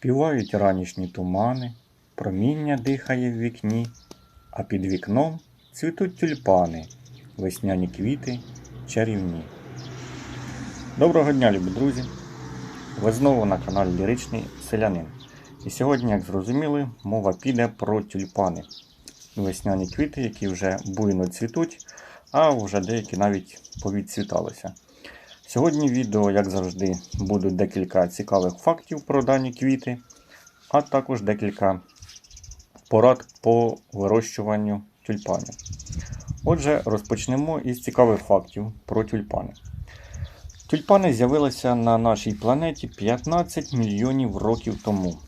Співають ранішні тумани, проміння дихає в вікні, а під вікном цвітуть тюльпани, весняні квіти чарівні. Доброго дня, любі друзі! Ви знову на каналі Ліричний Селянин. І сьогодні, як зрозуміли, мова піде про тюльпани. Весняні квіти, які вже буйно цвітуть, а вже деякі навіть повідцвіталися. Сьогодні в відео, як завжди, будуть декілька цікавих фактів про дані квіти, а також декілька порад по вирощуванню тюльпанів. Отже, розпочнемо із цікавих фактів про тюльпани. Тюльпани з'явилися на нашій планеті 15 мільйонів років тому.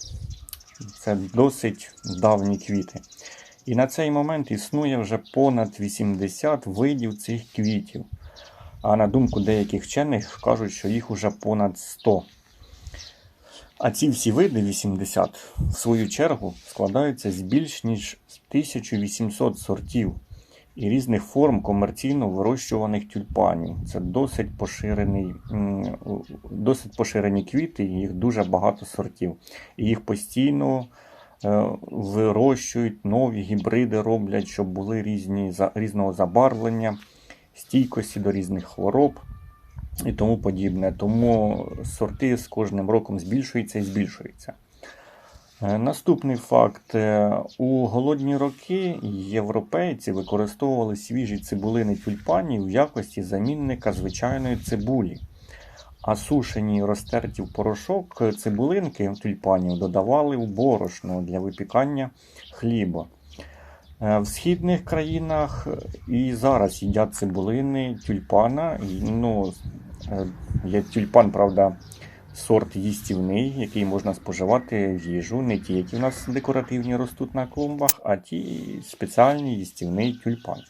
Це досить давні квіти. І на цей момент існує вже понад 80 видів цих квітів. А на думку деяких вчених кажуть, що їх уже понад 100. А ці всі види 80, в свою чергу, складаються з більш ніж 1800 сортів і різних форм комерційно вирощуваних тюльпанів. Це досить поширений, досить поширені квіти, їх дуже багато сортів. І їх постійно е, вирощують, нові гібриди роблять, щоб були різні, різного забарвлення, стійкості до різних хвороб і тому подібне. Тому сорти з кожним роком збільшуються і збільшуються. Е, Наступний факт. Е, У голодні роки європейці використовували свіжі цибулини тюльпанів в якості замінника звичайної цибулі. А сушені розтерті в порошок цибулинки тюльпанів додавали в борошно для випікання хліба. Е, В східних країнах і зараз їдять цибулини тюльпана. Ну, е, є тюльпан, правда, сорт їстівний, який можна споживати в їжу. Не ті, які в нас декоративні ростуть на клумбах, а ті спеціальні їстівний тюльпан.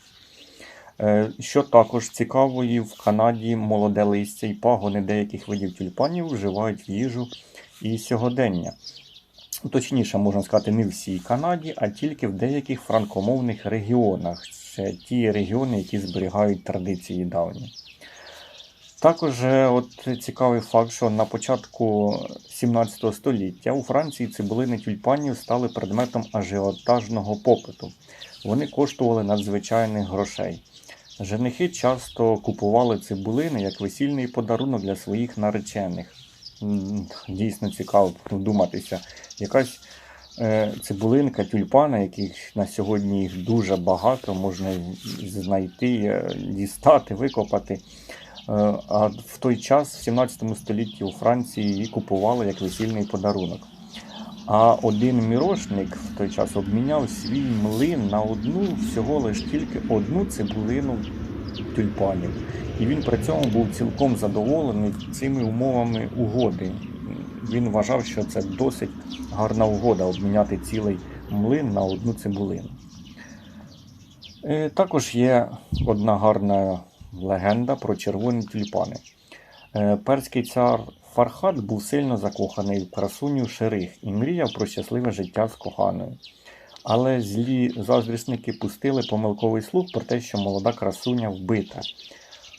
Е, Що також цікаво, і в Канаді молоде листя і пагони деяких видів тюльпанів вживають в їжу і сьогодення. Точніше, можна сказати, не всій Канаді, а тільки в деяких франкомовних регіонах. Це ті регіони, які зберігають традиції давні. Також е, от цікавий факт, що на початку 17 століття у Франції цибулини тюльпанів стали предметом ажіотажного попиту. Вони коштували надзвичайних грошей. Женихи часто купували цибулини як весільний подарунок для своїх наречених. Дійсно цікаво вдуматися. Якась е, цибулинка, тюльпана, яких на сьогодні їх дуже багато, можна знайти, е, дістати, викопати. Е, А в той час, в 17 столітті, у Франції її купували як весільний подарунок. А один мірошник в той час обміняв свій млин на одну, всього лиш тільки одну цибулину тюльпанів. І він при цьому був цілком задоволений цими умовами угоди. Він вважав, що це досить гарна угода обміняти цілий млин на одну цибулину. Е, Також є одна гарна легенда про червоні тюльпани. Е, Перський цар Фархат був сильно закоханий в красуню Шерих і мріяв про щасливе життя з коханою. Але злі заздрісники пустили помилковий слух про те, що молода красуня вбита.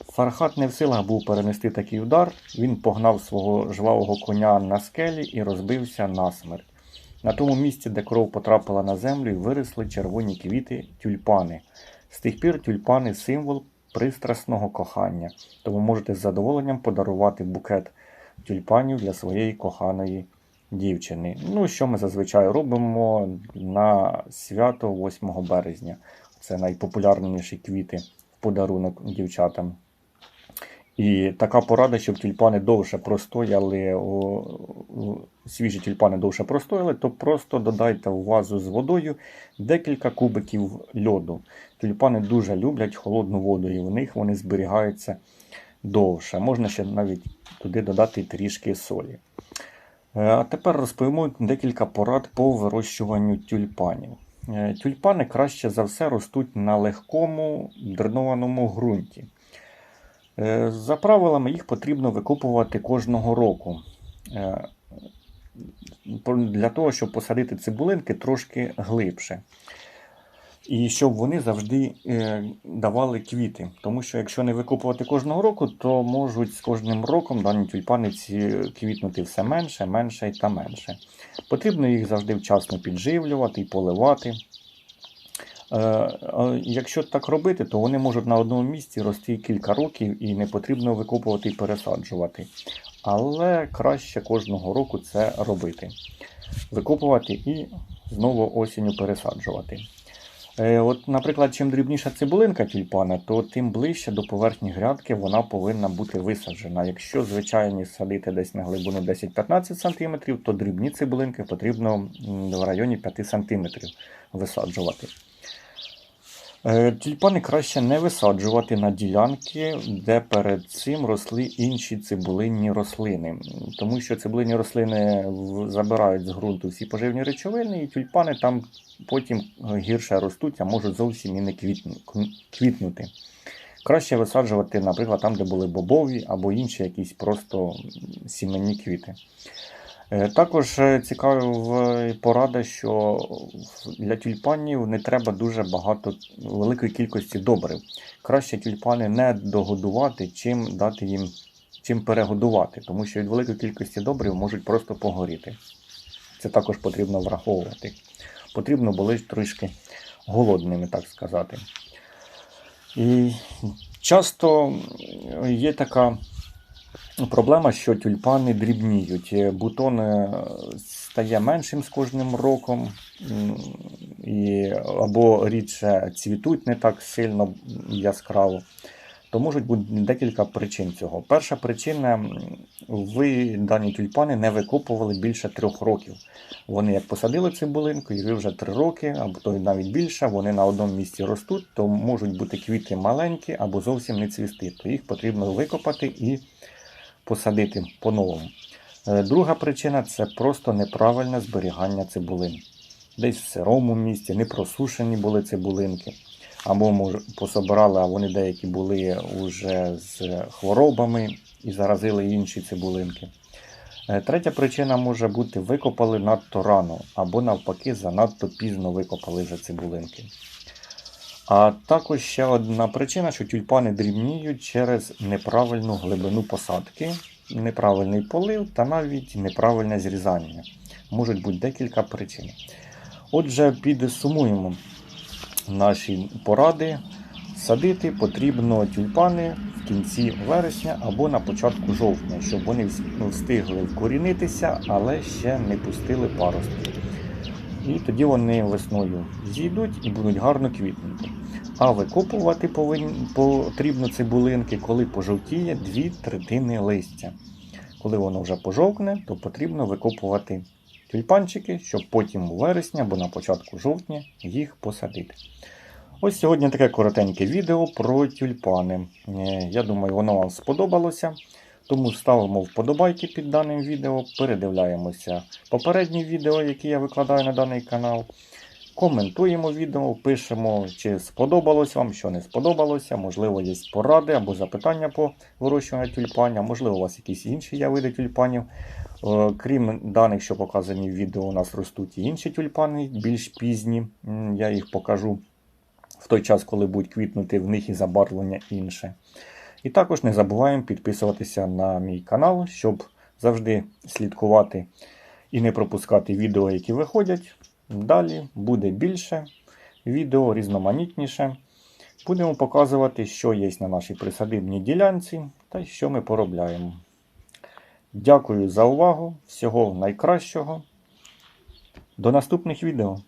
Фархат не в силах був перенести такий удар, він погнав свого жвавого коня на скелі і розбився насмерть. На тому місці, де кров потрапила на землю, виросли червоні квіти тюльпани. З тих пір тюльпани символ пристрасного кохання, тому можете з задоволенням подарувати букет тюльпанів для своєї коханої дівчини. Ну, що ми зазвичай робимо на свято 8 березня. Це найпопулярніші квіти в подарунок дівчатам. І така порада, щоб тюльпани довше простояли, свіжі тюльпани довше простояли, то просто додайте в вазу з водою декілька кубиків льоду. Тюльпани дуже люблять холодну воду, і в них вони зберігаються довше. Можна ще навіть туди додати трішки солі. Е, А тепер розповімо декілька порад по вирощуванню тюльпанів. Е, Тюльпани краще за все ростуть на легкому дренованому ґрунті. Е, За правилами їх потрібно викопувати кожного року. Для того, щоб посадити цибулинки трошки глибше. І щоб вони завжди е, давали квіти. Тому що якщо не викопувати кожного року, то можуть з кожним роком дані тюльпани ці квітнути все менше, менше та менше. Потрібно їх завжди вчасно підживлювати і поливати. Е, Якщо так робити, то вони можуть на одному місці рости кілька років і не потрібно викопувати і пересаджувати. Але краще кожного року це робити. Викопувати і знову осінню пересаджувати. Е, От, наприклад, чим дрібніша цибулинка тюльпана, то тим ближче до поверхні грядки вона повинна бути висаджена. Якщо звичайні садити десь на глибину 10-15 см, то дрібні цибулинки потрібно в районі 5 см висаджувати. Е, Тюльпани краще не висаджувати на ділянки, де перед цим росли інші цибулинні рослини, тому що цибулинні рослини забирають з ґрунту всі поживні речовини, і тюльпани там потім гірше ростуть, а можуть зовсім і не квітнути. Краще висаджувати, наприклад, там, де були бобові або інші якісь просто сімейні квіти. Е, Також е, цікава порада, що для тюльпанів не треба дуже багато великої кількості добрив. Краще тюльпани не догодувати, чим дати їм чим перегодувати, тому що від великої кількості добрив можуть просто погоріти. Це також потрібно враховувати. Потрібно були трішки голодними, так сказати. І часто є така Проблема, що тюльпани дрібніють. Е, Бутон е, стає меншим з кожним роком, і, або рідше цвітуть не так сильно яскраво. То можуть бути декілька причин цього. Перша причина ви дані тюльпани не викопували більше трьох років. Вони як посадили цибулинку, і ви вже три роки, або то навіть більше, вони на одному місці ростуть, то можуть бути квіти маленькі або зовсім не цвісти. То їх потрібно викопати і посадити по-новому. Е, Друга причина це просто неправильне зберігання цибулин. Десь в сирому місці, не просушені були цибулинки. Або пособирали, а вони деякі були вже з хворобами і заразили інші цибулинки. Е, Третя причина може бути викопали надто рано, або навпаки, занадто пізно викопали вже цибулинки. А також ще одна причина, що тюльпани дрібніють через неправильну глибину посадки, неправильний полив та навіть неправильне зрізання. Можуть бути декілька причин. Отже, підсумуємо наші поради. Садити потрібно тюльпани в кінці вересня або на початку жовтня, щоб вони встигли вкорінитися, але ще не пустили паростки. І тоді вони весною зійдуть і будуть гарно квітнути. А викопувати повинні, потрібно цибулинки, коли пожовтіє дві третини листя. Коли воно вже пожовкне, то потрібно викопувати тюльпанчики, щоб потім у вересні або на початку жовтня їх посадити. Ось сьогодні таке коротеньке відео про тюльпани. Е, Я думаю, воно вам сподобалося. Тому ставимо вподобайки під даним відео, передивляємося попередні відео, які я викладаю на даний канал. Коментуємо відео, пишемо, чи сподобалось вам, що не сподобалося. Можливо, є поради або запитання по вирощуванню тюльпанів, можливо, у вас якісь інші є види тюльпанів. Е, Крім даних, що показані в відео, у нас ростуть і інші тюльпани, більш пізні. Я їх покажу в той час, коли будуть квітнути в них і забарвлення інше. І також не забуваємо підписуватися на мій канал, щоб завжди слідкувати і не пропускати відео, які виходять. Далі буде більше відео, різноманітніше. Будемо показувати, що є на нашій присадибній ділянці та що ми поробляємо. Дякую за увагу. Всього найкращого. До наступних відео.